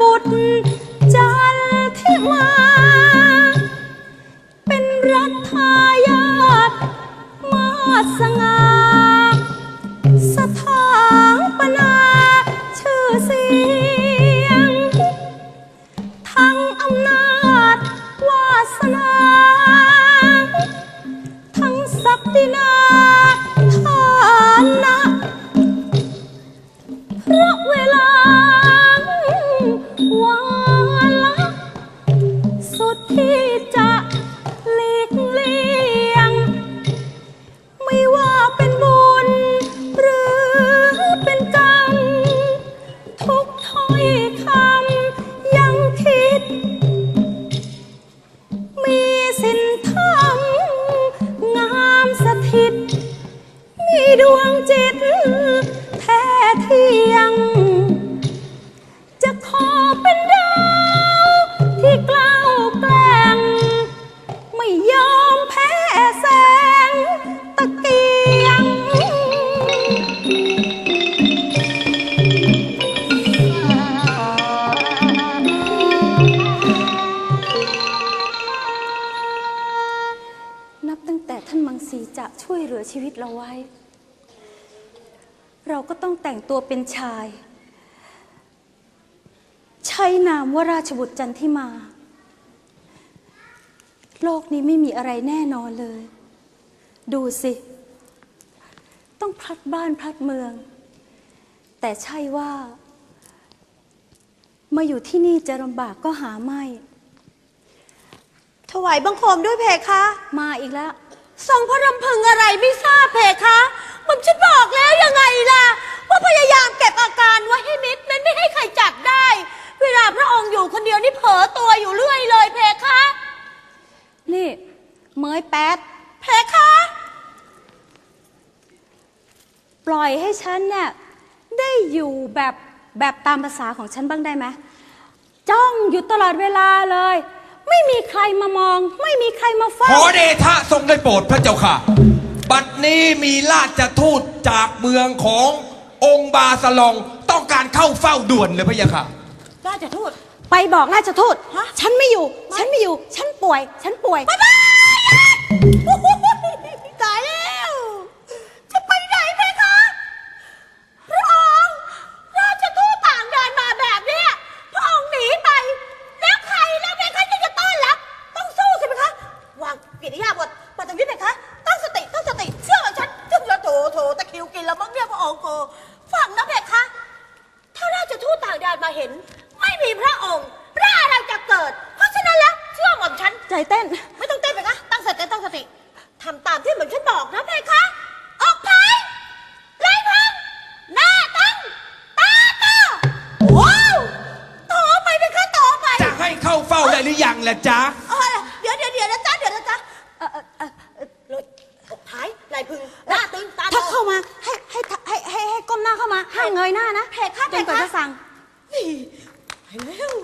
บุตรจันทิมา เป็นรัฐายาทมาสง่าสถาปนาชื่อเสียง ทั้งอำนาจวาสนา ทั้งศักดินา สุดที่จ ช่วยเหลือชีวิตเราไว้ เราก็ต้องแต่งตัวเป็นชาย ใช้นามว่าราชบุตรจันทิมา โลกนี้ไม่มีอะไรแน่นอนเลย ดูสิ ต้องพลัดบ้านพลัดเมือง แต่ใช่ว่า มาอยู่ที่นี่จะลำบากก็หาไม่ ถวายบังคมด้วยเพคะ มาอีกแล้ว ทรงพระรำพึงอะไรไม่ทราบเพคะผมฉันบอกแล้วยังไงล่ะ ว่าพยายามเก็บอาการไว้ให้มิดนั้นไม่ให้ใครจับได้ เวลาพระองค์อยู่คนเดียวนี่เผลอตัวอยู่เรื่อยเลยเพคะนี่เมยแป๊ดเพคะ ปล่อยให้ฉันเนี่ยได้อยู่แบบแบบตามภาษาของฉันบ้างได้ไหมจ้องอยู่ตลอดเวลาเลย ไม่มีใครมามอง ไม่มีใครมาขเฝ้าอเดชะทรงได้โปรดพระเจ้าค่ะ บัดนี้มีราชทูตจากเมืองขององค์บาสลองต้องการเข้าเฝ้าด่วนเลยพระเจ้าค่ะ ราชทูต ไปบอกราชทูตฮะฉันไม่อยู่ ฉันไม่อยู่ ฉันป่วย ฉันป่วยตายแล้ว จะไปไหนเพคะพระองค์ราชทูตต่างแดนมาแบบเนี้ยพระองค์หนีไป แล้วใครแล้วเพคะที่จะต้อนรับ ต้องสู้สิเพคะ วางกิริยาบทปัตตวิเพคะ ตั้งสติ ตั้งสติ เชื่อฉันจึงจะโถโถตะคริวกินแล้วมั้งเนี่ยพระองค์โกฟังนะเพคะ ถ้าราชทูตต่างแดน มาเห็น ไม่มีพระองค์พระอะไรจะเกิด เพราะฉะนั้นแล้วเชื่อหม่อมฉัน ใจเต้น ไม่ต้องเต้นไปคะตั้งสติตั้งสติทำตามที่เหมือนฉันบอกนะเพคะ ออกพายไล่พังหน้าตั้งตาโตว้าวต่อไปเพคะต่อไปจะให้เข้าเฝ้าได้หรือยังล่ะจ๊ะเออเดี๋ยวเดี๋ยวเดี๋ยวนะจ๊ะเดี๋ยวนะจ๊ะเอ่อเอ่อเอ่อเอ่อเลยออกพายไล่พึงหน้าตึงตาโต ถ้าเข้ามาให้ให้ให้ให้ให้ก้มหน้าเข้ามาห้ามเงยหน้านะเพคะจนกว่าเพคะ จะสั่ง นี่ไปแล้ว